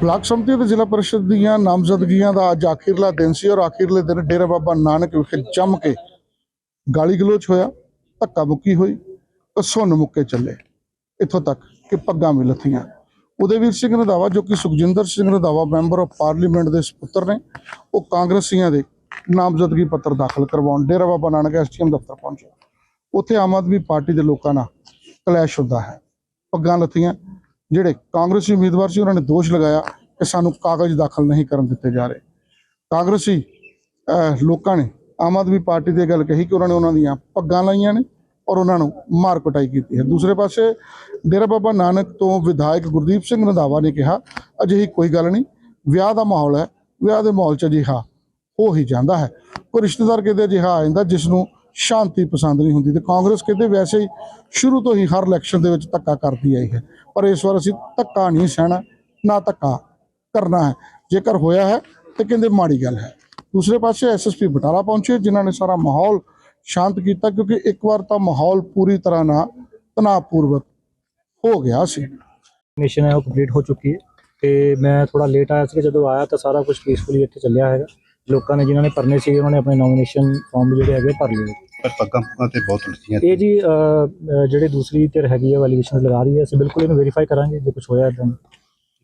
Block ਸੰਮਤੀ ਅਤੇ ਜ਼ਿਲ੍ਹਾ ਪਰਿਸ਼ਦ ਦੀਆਂ ਨਾਮਜ਼ਦਗੀਆਂ ਦਾ ਅੱਜ ਆਖਿਰਲਾ ਦਿਨ ਸੀ ਔਰ ਆਖਿਰਲੇ ਦਿਨ ਡੇਰਾ ਬਾਬਾ ਨਾਨਕ ਵਿਖੇ ਜੰਮ ਕੇ ਗਾਲੀ ਗਲੋਚ ਹੋਇਆ, ਧੱਕਾ ਮੁੱਕੀ ਹੋਈ, ਤੇ ਮੁੱਕੇ ਚੱਲੇ। ਇੱਥੋਂ ਤੱਕ ਕਿ ਪੱਗਾਂ ਵੀ ਲੱਥੀਆਂ। ਉਦੈਵੀਰ ਸਿੰਘ ਰੰਧਾਵਾ ਜੋ ਕਿ Sukhjinder Singh Randhawa member of parliament ਦੇ ਸਪੁੱਤਰ ਨੇ, ਉਹ ਕਾਂਗਰਸੀਆਂ ਦੇ ਨਾਮਜ਼ਦਗੀ ਪੱਤਰ ਦਾਖਲ ਕਰਵਾਉਣ ਡੇਰਾ ਬਾਬਾ ਨਾਨਕ ਐਸਟੀਐਮ ਦਫ਼ਤਰ ਪਹੁੰਚੇ। ਉੱਥੇ ਆਮ ਆਦਮੀ ਪਾਰਟੀ ਦੇ ਲੋਕਾਂ ਨਾਲ ਕਲੈਸ਼ ਹੁੰਦਾ ਹੈ। ਪੱਗਾਂ ਲੱਥੀਆਂ ਜਿਹੜੇ ਕਾਂਗਰਸੀ ਉਮੀਦਵਾਰ ਸੀ, ਉਹਨਾਂ ਨੇ ਦੋਸ਼ ਲਗਾਇਆ ਕਿ ਸਾਨੂੰ ਕਾਗਜ਼ ਦਾਖਲ ਨਹੀਂ ਕਰਨ ਦਿੱਤੇ ਜਾ ਰਹੇ। ਕਾਂਗਰਸੀ ਲੋਕਾਂ ਨੇ ਆਮ ਆਦਮੀ ਪਾਰਟੀ ਤੇ ਇਹ ਗੱਲ ਕਹੀ ਕਿ ਉਹਨਾਂ ਨੇ ਉਹਨਾਂ ਦੀਆਂ ਪੱਗਾਂ ਲਾਈਆਂ ਨੇ ਔਰ ਉਹਨਾਂ ਨੂੰ ਮਾਰ ਕੁਟਾਈ ਕੀਤੀ ਹੈ। ਦੂਸਰੇ ਪਾਸੇ, ਡੇਰਾ ਬਾਬਾ ਨਾਨਕ ਤੋਂ ਵਿਧਾਇਕ ਗੁਰਦੀਪ ਸਿੰਘ ਰੰਧਾਵਾ ਨੇ ਕਿਹਾ, ਅਜਿਹੀ ਕੋਈ ਗੱਲ ਨਹੀਂ, ਵਿਆਹ ਦਾ ਮਾਹੌਲ ਹੈ, ਵਿਆਹ ਦੇ ਮਾਹੌਲ 'ਚ ਅਜਿਹਾ ਹੋ ਹੀ ਜਾਂਦਾ ਹੈ। ਕੋਈ ਰਿਸ਼ਤੇਦਾਰ ਕਿਤੇ ਅਜਿਹਾ ਆ ਜਾਂਦਾ ਜਿਸ ਨੂੰ ਸ਼ਾਂਤੀ ਪਸੰਦ ਨਹੀਂ ਹੁੰਦੀ ਤੇ ਕਾਂਗਰਸ ਕਿਤੇ ਵੈਸੇ ਹੀ ਸ਼ੁਰੂ ਤੋਂ ਹੀ ਹਰ ਇਲੈਕਸ਼ਨ ਦੇ ਵਿੱਚ ਧੱਕਾ ਕਰਦੀ ਆਈ ਹੈ। ਪਰ ਇਸ ਵਾਰ ਅਸੀਂ ਧੱਕਾ ਨਹੀਂ ਸਹਿਣਾ, ਨਾ ਧੱਕਾ ਕਰਨਾ ਹੈ। ਜੇਕਰ ਹੋਇਆ ਹੈ ਤੇ ਕਹਿੰਦੇ ਮਾੜੀ ਗੱਲ ਹੈ। ਦੂਸਰੇ ਪਾਸੇ ਐਸਐਸਪੀ ਬਟਾਲਾ ਪਹੁੰਚੇ, ਜਿਨ੍ਹਾਂ ਨੇ ਸਾਰਾ ਮਾਹੌਲ ਸ਼ਾਂਤ ਕੀਤਾ, ਕਿਉਂਕਿ ਇੱਕ ਵਾਰ ਤਾਂ ਮਾਹੌਲ ਪੂਰੀ ਤਰ੍ਹਾਂ ਨਾਲ ਤਣਾਅਪੂਰਵਕ ਹੋ ਗਿਆ ਸੀ। ਮਿਸ਼ਨ ਹੈ, ਉਹ ਕੰਪਲੀਟ ਹੋ ਚੁੱਕੀ ਹੈ। ਤੇ ਮੈਂ ਥੋੜਾ ਲੇਟ ਆਇਆ ਸੀ ਜਦੋਂ ਆਇਆ ਤਾਂ ਸਾਰਾ ਕੁਝ ਪੀਸਫੁਲੀ ਇੱਥੇ ਚੱਲਿਆ ਹੈਗਾ। ਲੋਕਾਂ ਨੇ ਜਿਨ੍ਹਾਂ ਨੇ ਭਰਨੇ ਸੀ ਉਹਨਾਂ ਨੇ ਆਪਣੇ ਨੋਮੀਨੇਸ਼ਨ ਫਾਰਮ ਜਿਹੜੇ ਹੈਗੇ ਭਰ ਲਏ। ਪਰ ਪੱਗਾਂ ਪੁੱਗਾਂ ਤੇ ਬਹੁਤ ਉਲਝੀਆਂ ਇਹ ਜੀ ਅਹ, ਅਹ, ਜਿਹੜੇ ਦੂਸਰੀ ਧਿਰ ਹੈਗੀ ਹੈ ਵੈਲੀਡੇਸ਼ਨ ਲਗਾ ਰਹੀ ਹੈ। ਅਸੀਂ ਬਿਲਕੁਲ ਇਹਨੂੰ ਵੈਰੀਫਾਈ ਕਰਾਂਗੇ ਜੇ ਕੁਝ ਹੋਇਆ ਇਦਾਂ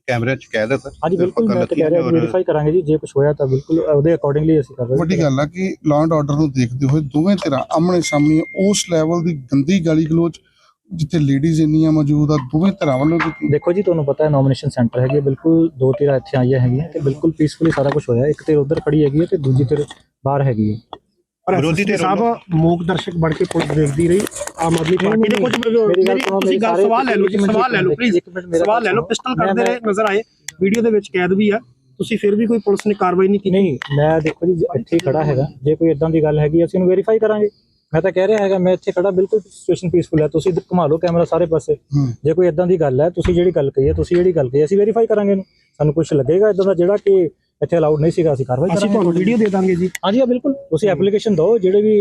ਕੈਮਰੇ 'ਚ ਕੈਦ ਹੈ ਸਰ ਹਾਂਜੀ ਬਿਲਕੁਲ ਮੈਂ ਤਾਂ ਕਹਿ ਰਿਹਾ ਵੈਰੀਫਾਈ ਕਰਾਂਗੇ ਜੀ ਜੇ ਕੁਝ ਹੋਇਆ ਤਾਂ ਬਿਲਕੁਲ ਉਹਦੇ ਅਕੋਰਡਿੰਗਲੀ ਅਸੀਂ ਕਰ ਰਹੇ ਵੱਡੀ ਗੱਲ ਆ ਕਿ ਲਾਅ ਐਂਡ ਆਰਡਰ ਨੂੰ ਦੇਖਦੇ ਹੋਏ ਦੋਵੇਂ ਧਿਰਾਂ ਆਮਣੇ ਸਾਹਮਣੇ ਉਸ ਲੈਵਲ ਦੀ ਗੰਦੀ ਗਾਲੀ ਗਲੋਚ ਜਿੱਥੇ ਲੇਡੀਜ਼ ਇੰਨੀਆਂ ਮੌਜੂਦ ਆ ਦੋਵੇਂ ਧਿਰਾਂ ਵੱਲੋਂ ਕੀਤੀ ਦੇਖੋ ਜੀ ਤੁਹਾਨੂੰ ਪਤਾ ਹੈ ਨੋਮੀਨੇਸ਼ਨ ਸੈਂਟਰ ਹੈਗੇ ਬਿਲਕੁਲ ਦੋ ਧਿਰਾਂ ਇੱਥੇ ਆਈਆਂ ਹੈਗੀਆਂ ਤੇ ਬਿਲਕੁਲ ਪੀਸਫੁਲੀ ਸਾਰਾ ਕੁਝ ਹੋਇਆ ਇੱਕ ਧਿਰ ਉਧਰ ਖੜੀ ਹੈਗੀ ਹੈ ਤੇ ਦੂਜੀ ਧਿਰ ਬਾਹਰ ਹੈਗੀ ਹੈ। ਪਰ ਵਿਰੋਧੀ ਧਿਰ ਸਾਹਿਬ ਮੂਕ ਦਰਸ਼ਕ ਬਣ ਕੇ ਪੁਲਿਸ ਦੇਖਦੀ ਰਹੀ ਆਮ ਆਦਮੀ ਪਾਰਟੀ ਦੇ ਕੁਝ ਤੁਸੀਂ ਗੱਲ ਸਵਾਲ ਲੈ ਲਓ ਜੀ ਸਵਾਲ ਲੈ ਲਓ ਇੱਕ ਪਲੀਜ਼ ਮਿੰਟ ਮੇਰਾ ਸਵਾਲ ਲੈ ਲਓ। ਪਿਸਟਲ ਕਰਦੇ ਰਹੇ ਨਜ਼ਰ ਆਏ। ਵੀਡੀਓ ਦੇ ਵਿੱਚ ਕੈਦ ਵੀ ਆ। ਤੁਸੀਂ ਫਿਰ ਵੀ ਕੋਈ ਪੁਲਿਸ ਨੇ ਕਾਰਵਾਈ ਨਹੀਂ ਕੀਤੀ। ਨਹੀਂ ਮੈਂ ਦੇਖੋ ਜੀ ਇੱਥੇ ਖੜਾ ਹੈਗਾ ਜੇ ਕੋਈ ਇਦਾਂ ਦੀ ਗੱਲ ਹੈਗੀ ਅਸੀਂ ਉਹਨੂੰ ਵੈਰੀਫਾਈ ਕਰਾਂਗੇ। ਮੈਂ ਤਾਂ ਕਹਿ ਰਿਹਾ ਹੈਗਾ ਮੈਂ ਇੱਥੇ ਖੜਾ ਬਿਲਕੁਲ ਸਿਚੁਏਸ਼ਨ ਪੀਸਫੁਲ ਹੈ। ਤੁਸੀਂ ਘੁਮਾ ਲਓ ਕੈਮਰਾ ਸਾਰੇ ਪਾਸੇ। ਜੇ ਕੋਈ ਇਦਾਂ ਦੀ ਗੱਲ ਹੈ ਤੁਸੀਂ ਜਿਹੜੀ ਗੱਲ ਕਹੀ ਹੈ ਤੁਸੀਂ ਜਿਹੜੀ ਗੱਲ ਕਹੀ ਅਸੀਂ ਵੈਰੀਫਾਈ ਕਰਾਂਗੇ ਇਹਨੂੰ। ਸਾਨੂੰ ਕੁਝ ਲੱਗੇਗਾ ਇਦਾਂ ਦਾ ਜਿਹੜਾ ਕਿ ਇੱਥੇ ਅਲਾਉਡ ਨਹੀਂ ਸੀਗਾ ਅਸੀਂ ਕਾਰਵਾਈ ਅਸੀਂ ਤੁਹਾਨੂੰ ਵੀਡੀਓ ਦੇ ਦਾਂਗੇ ਜੀ। ਹਾਂਜੀ ਹਾਂ ਬਿਲਕੁਲ। ਤੁਸੀਂ ਐਪਲੀਕੇਸ਼ਨ ਦਿਓ ਜਿਹੜੇ ਵੀ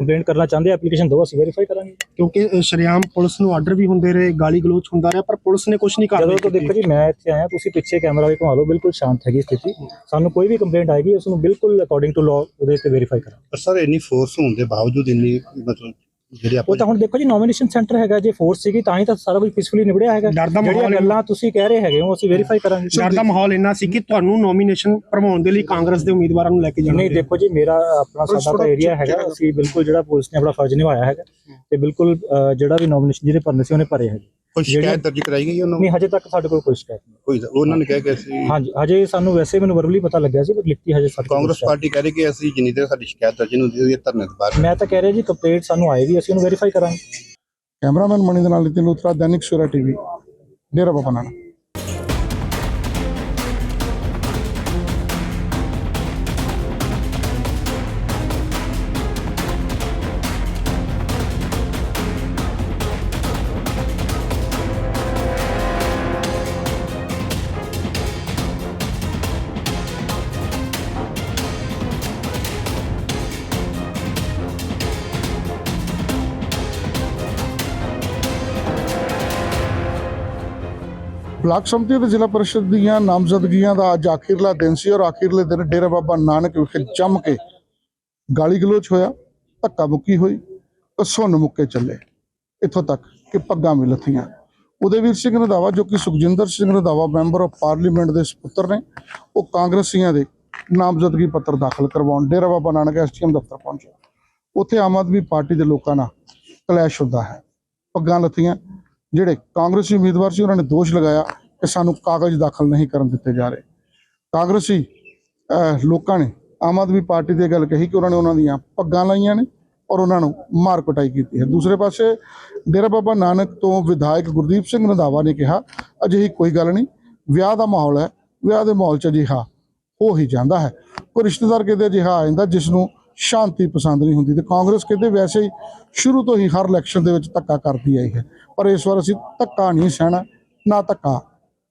ਕੰਪਲੇਂਟ ਕਰਨਾ ਚਾਹੁੰਦੇ ਐਪਲੀਕੇਸ਼ਨ ਦਿਓ ਅਸੀਂ ਵੈਰੀਫਾਈ ਕਰਾਂਗੇ। ਕਿਉਂਕਿ ਸ਼ਰੇਆਮ ਪੁਲਿਸ ਨੂੰ ਆਰਡਰ ਵੀ ਹੁੰਦੇ ਰਹੇ ਗਾਲੀ ਗਲੋਚ ਹੁੰਦਾ ਰਿਹਾ ਪਰ ਪੁਲਿਸ ਨੇ ਕੁਝ ਨਹੀਂ ਜਦੋਂ ਕਾਰਵਾਈ ਤੋਂ ਦੇਖੋ ਜੀ ਮੈਂ ਇੱਥੇ ਆਇਆ ਤੁਸੀਂ ਪਿੱਛੇ ਕੈਮਰਾ ਵੀ ਘੁਮਾ ਲਓ ਬਿਲਕੁਲ ਸ਼ਾਂਤ ਹੈਗੀ ਸਥਿਤੀ। ਸਾਨੂੰ ਕੋਈ ਵੀ ਕੰਪਲੇਂਟ ਆਏਗੀ ਉਸ ਨੂੰ ਬਿਲਕੁਲ ਅਕੋਰਡਿੰਗ ਟੂ ਲਾਅ ਉਹਦੇ ਤੇ ਵੈਰੀਫਾਈ ਕਰਾਂਗੇ। ਪਰ ਸਰ ਇੰਨੀ ਫੋਰਸ ਹੋਣ ਦੇ ਬਾਵਜੂਦ ਇੰਨੀ ਮਤਲਬ ਜਿਹੜੀ ਉਹ ਤਾਂ ਹੁਣ ਦੇਖੋ ਜੀ ਨੋਮੀਨੇਸ਼ਨ ਸੈਂਟਰ ਹੈਗਾ ਜੇ ਫੋਰਸ ਸੀਗੀ ਤਾਂ ਹੀ ਤਾਂ ਸਾਰਾ ਕੁਝ ਪੀਸਫੁਲੀ ਨਿਬੜਿਆ ਹੈਗਾ। ਡਰ ਦਾ ਜਿਹੜੀਆਂ ਮਾਹੌਲ ਗੱਲਾਂ ਤੁਸੀਂ ਕਹਿ ਰਹੇ ਹੈਗੇ ਹੋ ਅਸੀਂ ਵੈਰੀਫਾਈ ਕਰਾਂਗੇ। ਡਰ ਦਾ ਮਾਹੌਲ ਇੰਨਾ ਸੀ ਕਿ ਤੁਹਾਨੂੰ ਨੋਮੀਨੇਸ਼ਨ ਭਰਵਾਉਣ ਦੇ ਲਈ ਕਾਂਗਰਸ ਦੇ ਉਮੀਦਵਾਰਾਂ ਨੂੰ ਲੈ ਕੇ ਜਾਣਾ ਨਹੀਂ ਦੇਖੋ ਜੀ ਮੇਰਾ ਆਪਣਾ ਪੁਲਿਸ ਸਾਡਾ ਤਾਂ ਏਰੀਆ ਹੈਗਾ। ਅਸੀਂ ਬਿਲਕੁਲ ਜਿਹੜਾ ਪੁਲਿਸ ਨੇ ਆਪਣਾ ਫਰਜ਼ ਨਿਭਾਇਆ ਹੈਗਾ। ਤੇ ਬਿਲਕੁਲ ਜਿਹੜਾ ਵੀ ਨੋਮੀਨੇਸ਼ਨ ਜਿਹਦੇ ਭਰਨੇ ਸੀ ਉਹਨੇ ਭਰੇ ਹੈਗੇ। ਕੋਈ ਸ਼ਿਕਾਇਤ ਦਰਜ ਕਰਾਈ ਗਈ ਉਹਨਾਂ ਨੂੰ? ਨਹੀਂ ਹਜੇ ਤੱਕ ਸਾਡੇ ਕੋਲ ਕੋਈ ਸ਼ਿਕਾਇਤ ਨਹੀਂ। ਕੋਈ ਉਹਨਾਂ ਨੇ ਕਿਹਾ ਕਿ ਅਸੀਂ ਹਾਂਜੀ ਹਜੇ ਸਾਨੂੰ ਵੈਸੇ ਮੈਨੂੰ ਵਰਬਲੀ ਪਤਾ ਲੱਗਿਆ ਸੀ ਪਰ ਲਿਖਤੀ ਹਜੇ ਸਾਡੇ ਕੋਲ ਕਾਂਗਰਸ ਪਾਰਟੀ ਕਹਿ ਰਹੀ ਕਿ ਅਸੀਂ ਜਿੰਨੀ ਦੇਰ ਸਾਡੀ ਸ਼ਿਕਾਇਤ ਦਰਜ ਨਹੀਂ ਹੁੰਦੀ ਉਹਦੀ ਧਰਨੇ ਤੋਂ ਬਾਹਰ ਮੈਂ ਤਾਂ ਕਹਿ ਰਿਹਾ ਜੀ ਕੰਪਲੀਟ ਸਾਨੂੰ ਆਏਗੀ ਅਸੀਂ ਉਹਨੂੰ ਵੈਰੀਫਾਈ ਕਰਾਂਗੇ। ਕੈਮਰਾਮੈਨ ਮਣੀ ਦੇ ਨਾਲ ਨਿਤਿਨ ਲੂਥਰਾ ਦੈਨਿਕ ਸਵੇਰਾ ਟੀਵੀ ਡੇਰਾ ਬਾਬਾ ਨਾਨਕ। ਬਲਾਕ ਸੰਮਤੀ ਅਤੇ ਜ਼ਿਲ੍ਹਾ ਪਰਿਸ਼ਦ ਦੀਆਂ ਨਾਮਜ਼ਦਗੀਆਂ ਦਾ ਅੱਜ ਆਖਿਰਲਾ ਦਿਨ ਸੀ ਔਰ ਆਖਿਰਲੇ ਦਿਨ ਡੇਰਾ ਬਾਬਾ ਨਾਨਕ ਵਿਖੇ ਜੰਮ ਕੇ ਗਾਲੀ ਗਲੋਚ ਹੋਇਆ, ਧੱਕਾ ਮੁੱਕੀ ਹੋਈ ਤੇ ਮੁੱਕੇ ਚੱਲੇ। ਇੱਥੋਂ ਤੱਕ ਕਿ ਪੱਗਾਂ ਵੀ ਲੱਥੀਆਂ। ਉਦੈਵੀਰ ਸਿੰਘ ਰੰਧਾਵਾ ਜੋ ਕਿ Sukhjinder Singh Randhawa member of parliament ਦੇ ਸਪੁੱਤਰ ਨੇ, ਉਹ ਕਾਂਗਰਸੀਆਂ ਦੇ ਨਾਮਜ਼ਦਗੀ ਪੱਤਰ ਦਾਖਲ ਕਰਵਾਉਣ ਡੇਰਾ ਬਾਬਾ ਨਾਨਕ ਐਸਟੀਐਮ ਦਫ਼ਤਰ ਪਹੁੰਚੇ। ਉੱਥੇ ਆਮ ਆਦਮੀ ਪਾਰਟੀ ਦੇ ਲੋਕਾਂ ਨਾਲ ਕਲੈਸ਼ ਹੁੰਦਾ ਹੈ। ਪੱਗਾਂ ਲੱਥੀਆਂ, ਜਿਹੜੇ ਕਾਂਗਰਸੀ ਉਮੀਦਵਾਰ ਸੀ, ਉਹਨਾਂ ਨੇ ਦੋਸ਼ ਲਗਾਇਆ ਕਿ ਸਾਨੂੰ ਕਾਗਜ਼ ਦਾਖਲ ਨਹੀਂ ਕਰਨ ਦਿੱਤੇ ਜਾ ਰਹੇ। ਕਾਂਗਰਸੀ ਲੋਕਾਂ ਨੇ ਆਮ ਆਦਮੀ ਪਾਰਟੀ ਦੀ ਇਹ ਗੱਲ ਕਹੀ ਕਿ ਉਹਨਾਂ ਨੇ ਉਹਨਾਂ ਦੀਆਂ ਪੱਗਾਂ ਲਾਈਆਂ ਨੇ ਔਰ ਉਹਨਾਂ ਨੂੰ ਮਾਰ ਕੁਟਾਈ ਕੀਤੀ ਹੈ। ਦੂਸਰੇ ਪਾਸੇ ਡੇਰਾ ਬਾਬਾ ਨਾਨਕ ਤੋਂ ਵਿਧਾਇਕ ਗੁਰਦੀਪ ਸਿੰਘ ਰੰਧਾਵਾ ਨੇ ਕਿਹਾ, ਅਜਿਹੀ ਕੋਈ ਗੱਲ ਨਹੀਂ, ਵਿਆਹ ਦਾ ਮਾਹੌਲ ਹੈ, ਵਿਆਹ ਦੇ ਮਾਹੌਲ 'ਚ ਅਜਿਹਾ ਹੋ ਹੀ ਜਾਂਦਾ ਹੈ। ਕੋਈ ਰਿਸ਼ਤੇਦਾਰ ਕਿਤੇ ਅਜਿਹਾ ਆ ਜਾਂਦਾ ਜਿਸ ਨੂੰ ਸ਼ਾਂਤੀ ਪਸੰਦ ਨਹੀਂ ਹੁੰਦੀ ਤੇ ਕਾਂਗਰਸ ਕਿਤੇ ਵੈਸੇ ਹੀ ਸ਼ੁਰੂ ਤੋਂ ਹੀ ਹਰ ਇਲੈਕਸ਼ਨ ਦੇ ਵਿੱਚ ਧੱਕਾ ਕਰਦੀ ਆਈ ਹੈ। ਪਰ ਇਸ ਵਾਰ ਅਸੀਂ ਧੱਕਾ ਨਹੀਂ ਸਹਿਣਾ, ਨਾ ਧੱਕਾ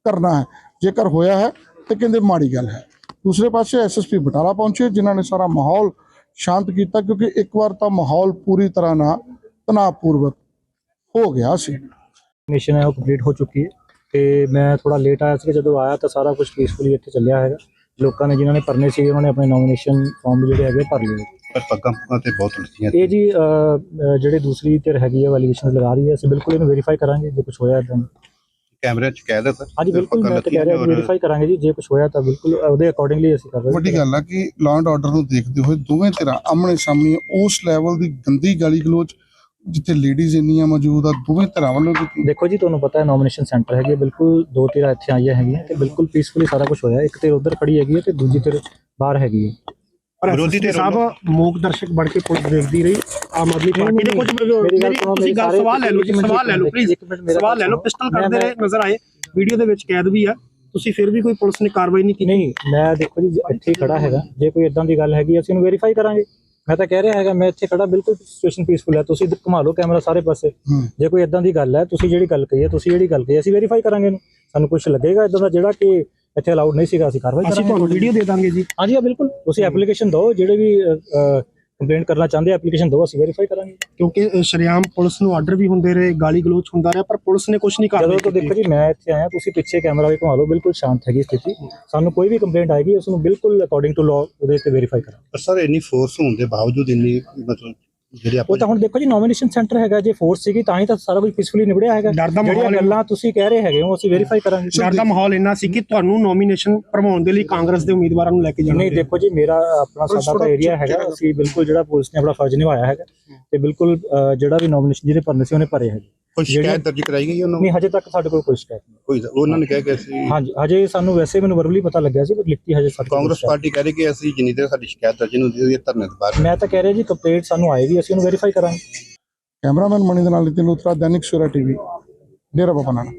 ਕਰਨਾ ਹੈ ਜੇਕਰ ਹੋਇਆ ਹੈ ਤੇ ਕਹਿੰਦੇ ਮਾੜੀ ਗੱਲ ਹੈ। ਦੂਸਰੇ ਪਾਸੇ ਐਸਐਸਪੀ ਬਟਾਲਾ ਪਹੁੰਚੇ ਜਿਨ੍ਹਾਂ ਨੇ ਸਾਰਾ ਮਾਹੌਲ ਸ਼ਾਂਤ ਕੀਤਾ ਕਿਉਂਕਿ ਇੱਕ ਵਾਰ ਤਾਂ ਮਾਹੌਲ ਪੂਰੀ ਤਰ੍ਹਾਂ ਨਾਲ ਤਣਾਅਪੂਰਵਕ ਹੋ ਗਿਆ ਸੀ। ਮਿਸ਼ਨ ਹੈ ਉਹ ਕੰਪਲੀਟ ਹੋ ਚੁੱਕੀ ਹੈ। ਤੇ ਮੈਂ ਥੋੜਾ ਲੇਟ ਆਇਆ ਸੀ ਜਦੋਂ ਆਇਆ ਤਾਂ ਸਾਰਾ ਕੁਝ ਪੀਸਫੁਲੀ ਇੱਥੇ ਚੱਲਿਆ ਹੈਗਾ। ਲੋਕਾਂ ਨੇ ਜਿਨ੍ਹਾਂ ਨੇ ਭਰਨੇ ਸੀ ਉਹਨਾਂ ਨੇ ਆਪਣੇ ਨੋਮੀਨੇਸ਼ਨ ਫਾਰਮ ਜਿਹੜੇ ਹੈਗੇ ਭਰ ਲਏ। ਪਰ ਪੱਗਾਂ ਪੁੱਗਾਂ ਤੇ ਬਹੁਤ ਉਲਟੀਆਂ ਇਹ ਜੀ ਜਿਹੜੇ ਦੂਸਰੀ ਧਿਰ ਹੈਗੀ ਹੈ ਵੈਲੀਡੇਸ਼ਨ ਲਗਾ ਰਹੀ ਹੈ ਅਸੀਂ ਬਿਲਕੁਲ ਇਹਨੂੰ ਵੈਰੀਫਾਈ ਕਰਾਂਗੇ ਜੇ ਕੁਝ ਹੋਇਆ ਇਦਾਂ ਕੈਮਰੇ 'ਚ ਕੈਦ ਹੈ ਸਰ ਹਾਂਜੀ ਬਿਲਕੁਲ ਮੈਂ ਤਾਂ ਕਹਿ ਰਿਹਾ ਵੈਰੀਫਾਈ ਕਰਾਂਗੇ ਜੀ ਜੇ ਕੁਝ ਹੋਇਆ ਤਾਂ ਬਿਲਕੁਲ ਉਹਦੇ ਅਕੋਰਡਿੰਗਲੀ ਅਸੀਂ ਕਰ ਰਹੇ ਵੱਡੀ ਗੱਲ ਆ ਕਿ ਲਾਅ ਐਂਡ ਆਰਡਰ ਨੂੰ ਦੇਖਦੇ ਹੋਏ ਦੋਵੇਂ ਧਿਰਾਂ ਆਮਣੇ ਸਾਹਮਣੇ ਉਸ ਲੈਵਲ ਦੀ ਗੰਦੀ ਗਾਲੀ ਗਲੋਚ ਜਿੱਥੇ ਲੇਡੀਜ਼ ਇੰਨੀਆਂ ਮੌਜੂਦ ਆ ਦੋਵੇਂ ਧਿਰਾਂ ਵੱਲੋਂ ਕੀਤੀ। ਦੇਖੋ ਜੀ ਤੁਹਾਨੂੰ ਪਤਾ ਹੈ ਨੋਮੀਨੇਸ਼ਨ ਸੈਂਟਰ ਹੈਗੇ ਬਿਲਕੁਲ ਦੋ ਧਿਰਾਂ ਇੱਥੇ ਆਈਆਂ ਹੈਗੀਆਂ ਤੇ ਬਿਲਕੁਲ ਪੀਸਫੁਲੀ ਸਾਰਾ ਕੁਝ ਹੋਇਆ। ਇੱਕ ਧਿਰ ਉਧਰ ਖੜੀ ਹੈਗੀ ਹੈ ਤੇ ਦੂਜੀ ਧਿਰ ਬਾਹਰ ਹੈਗੀ ਹੈ। ਵਿਰੋਧੀ ਵਿਰੋਧੀ ਧਿਰ ਸਾਹਿਬ ਮੂਕ ਦਰਸ਼ਕ ਬਣ ਕੇ ਪੁਲਿਸ ਦੇਖਦੀ ਰਹੀ ਆਮ ਆਦਮੀ ਪਾਰਟੀ ਦੇ ਕੁਝ ਤੁਸੀਂ ਗੱਲ ਸਵਾਲ ਲੈ ਲਓ ਜੀ ਸਵਾਲ ਲੈ ਲਓ ਪਲੀਜ਼ ਸਵਾਲ ਲੈ ਲਓ। ਪਿਸਟਲ ਕਰਦੇ ਰਹੇ ਨਜ਼ਰ ਆਏ। ਵੀਡੀਓ ਦੇ ਵਿੱਚ ਕੈਦ ਵੀ ਆ। ਤੁਸੀਂ ਫਿਰ ਵੀ ਕੋਈ ਪੁਲਿਸ ਨੇ ਕਾਰਵਾਈ ਨਹੀਂ ਕੀਤੀ। ਨਹੀਂ ਮੈਂ ਦੇਖੋ ਜੀ ਇੱਥੇ ਖੜਾ ਹੈਗਾ। ਜੇ ਕੋਈ ਇਦਾਂ ਦੀ ਗੱਲ ਹੈਗੀ ਅਸੀਂ ਉਹਨੂੰ ਵੈਰੀਫਾਈ ਕਰਾਂਗੇ। ਮੈਂ ਤਾਂ ਕਹਿ ਰਿਹਾ ਹੈਗਾ ਮੈਂ ਇੱਥੇ ਖੜਾ ਬਿਲਕੁਲ ਸਿਚੁਏਸ਼ਨ ਪੀਸਫੁਲ ਹੈ। ਤੁਸੀਂ ਘੁਮਾ ਲਓ ਕੈਮਰਾ ਸਾਰੇ ਪਾਸੇ। ਜੇ ਕੋਈ ਇਦਾਂ ਦੀ ਗੱਲ ਹੈ ਤੁਸੀਂ ਜਿਹੜੀ ਗੱਲ ਕਹੀ ਹੈ ਤੁਸੀਂ ਜਿਹੜੀ ਗੱਲ ਕਹੀ ਅਸੀਂ ਵੈਰੀਫਾਈ ਕਰਾਂਗੇ ਇਹਨੂੰ। ਸਾਨੂੰ ਕੁਝ ਲੱਗੇਗਾ ਇਦਾਂ ਦਾ ਜਿਹੜਾ ਕਿ ਇੱਥੇ ਅਲਾਉਡ ਨਹੀਂ ਸੀਗਾ ਅਸੀਂ ਕਾਰਵਾਈ ਅਸੀਂ ਕਰਾਂਗੇ। ਤੁਹਾਨੂੰ ਵੀਡੀਓ ਦੇ ਦਾਂਗੇ ਜੀ। ਹਾਂਜੀ ਹਾਂ ਬਿਲਕੁਲ। ਤੁਸੀਂ ਐਪਲੀਕੇਸ਼ਨ ਦਿਓ ਜਿਹੜੇ ਵੀ ਕੰਪਲੇਂਟ ਕਰਨਾ ਚਾਹੁੰਦੇ ਐਪਲੀਕੇਸ਼ਨ ਦਿਓ ਅਸੀਂ ਵੈਰੀਫਾਈ ਕਰਾਂਗੇ। ਕਿਉਂਕਿ ਸ਼ਰੇਆਮ ਪੁਲਿਸ ਨੂੰ ਆਰਡਰ ਵੀ ਹੁੰਦੇ ਰਹੇ ਗਾਲੀ ਗਲੋਚ ਹੁੰਦਾ ਰਿਹਾ ਪਰ ਪੁਲਿਸ ਨੇ ਕੁਝ ਨਹੀਂ ਜਦੋਂ ਕਾਰਵਾਈ ਤੋਂ ਦੇਖੋ ਜੀ ਮੈਂ ਇੱਥੇ ਆਇਆ ਤੁਸੀਂ ਪਿੱਛੇ ਕੈਮਰਾ ਵੀ ਘੁਮਾ ਲਓ ਬਿਲਕੁਲ ਸ਼ਾਂਤ ਹੈਗੀ ਸਥਿਤੀ। ਸਾਨੂੰ ਕੋਈ ਵੀ ਕੰਪਲੇਂਟ ਆਏਗੀ ਉਸ ਨੂੰ ਬਿਲਕੁਲ ਅਕੋਰਡਿੰਗ ਟੂ ਲਾਅ ਉਹਦੇ ਤੇ ਵੈਰੀਫਾਈ ਕਰਾਂਗੇ। ਸਰ ਇੰਨੀ ਫੋਰਸ ਹੋਣ ਦੇ ਬਾਵਜੂਦ ਇੰਨੀ ਮਤਲਬ ਜਿਹੜੇ ਉਹ ਆਪਾਂ ਤਾਂ ਹੁਣ ਦੇਖੋ ਜੀ ਨੋਮੀਨੇਸ਼ਨ ਸੈਂਟਰ ਹੈਗਾ ਜੇ ਫੋਰਸ ਸੀਗੀ ਤਾਂ ਹੀ ਤਾਂ ਸਾਰਾ ਕੁਝ ਪੀਸਫੁਲੀ ਨਿਬੜਿਆ ਹੈਗਾ। ਡਰ ਦਾ ਜਿਹੜੀਆਂ ਮਾਹੌਲ ਗੱਲਾਂ ਤੁਸੀਂ ਕਹਿ ਰਹੇ ਹੈਗੇ ਹੋ ਅਸੀਂ ਵੈਰੀਫਾਈ ਕਰਾਂਗੇ ਡਰ ਦਾ ਮਾਹੌਲ ਇੰਨਾ ਸੀ ਕਿ ਤੁਹਾਨੂੰ ਨੋਮੀਨੇਸ਼ਨ ਭਰਵਾਉਣ ਦੇ ਲਈ ਕਾਂਗਰਸ ਦੇ ਉਮੀਦਵਾਰਾਂ ਨੂੰ ਲੈ ਕੇ ਜਾਣਾ ਨਹੀਂ ਦੇਖੋ ਜੀ ਮੇਰਾ ਆਪਣਾ ਪੁਲਿਸ ਸਾਡਾ ਤਾਂ ਥੋੜ੍ਹਾ ਏਰੀਆ ਹੈਗਾ। ਕੇ ਅਸੀਂ ਬਿਲਕੁਲ ਜਿਹੜਾ ਪੁਲਿਸ ਨੇ ਆਪਣਾ ਫਰਜ਼ ਨਿਭਾਇਆ ਹੈਗਾ ਤੇ ਬਿਲਕੁਲ ਜਿਹੜਾ ਵੀ ਨੋਮੀਨੇਸ਼ਨ ਜਿਹਦੇ ਭਰਨੇ ਸੀ ਉਹਨੇ ਭਰੇ ਹੈਗੇ। ਕੋਈ ਸ਼ਿਕਾਇਤ ਦਰਜ ਕਰਾਈ ਗਈ ਉਹਨਾਂ ਨਹੀਂ ਹਜੇ ਤੱਕ ਸਾਡੇ ਕੋਲ ਕੋਈ ਸ਼ਿਕਾਇਤ ਨਹੀਂ। ਕੋਈ ਉਹਨਾਂ ਨੇ ਕਿਹਾ ਕਿ ਅਸੀਂ ਹਾਂਜੀ ਹਜੇ ਸਾਨੂੰ ਵੈਸੇ ਮੈਨੂੰ ਵਰਬਲੀ ਪਤਾ ਲੱਗਿਆ ਸੀ ਪਰ ਲਿਖਤੀ ਹਜੇ ਸਾਡੇ ਕੋਲ ਕਾਂਗਰਸ ਸ਼ਿਕਾਇਤ ਪਾਰਟੀ ਕਹਿ ਰਹੀ ਕਿ ਅਸੀਂ ਜਿੰਨੀ ਦੇਰ ਸਾਡੀ ਸ਼ਿਕਾਇਤ ਦਰਜ ਨਹੀਂ ਹੁੰਦੀ ਉਹਦੀ ਧਰਨੇ ਤੋਂ ਬਾਹਰ ਮੈਂ ਤਾਂ ਕਹਿ ਰਿਹਾ ਜੀ ਕੰਪਲੀਟ ਸਾਨੂੰ ਆਏਗੀ ਅਸੀਂ ਉਹਨੂੰ ਵੈਰੀਫਾਈ ਕਰਾਂਗੇ। ਕੈਮਰਾਮੈਨ ਮਣੀ ਦੇ ਨਾਲ ਨਿਤਿਨ ਲੂਥਰਾ ਦੈਨਿਕ ਸਵੇਰਾ ਟੀਵੀ ਡੇਰਾ ਬਾਬਾ ਨਾਨਕ।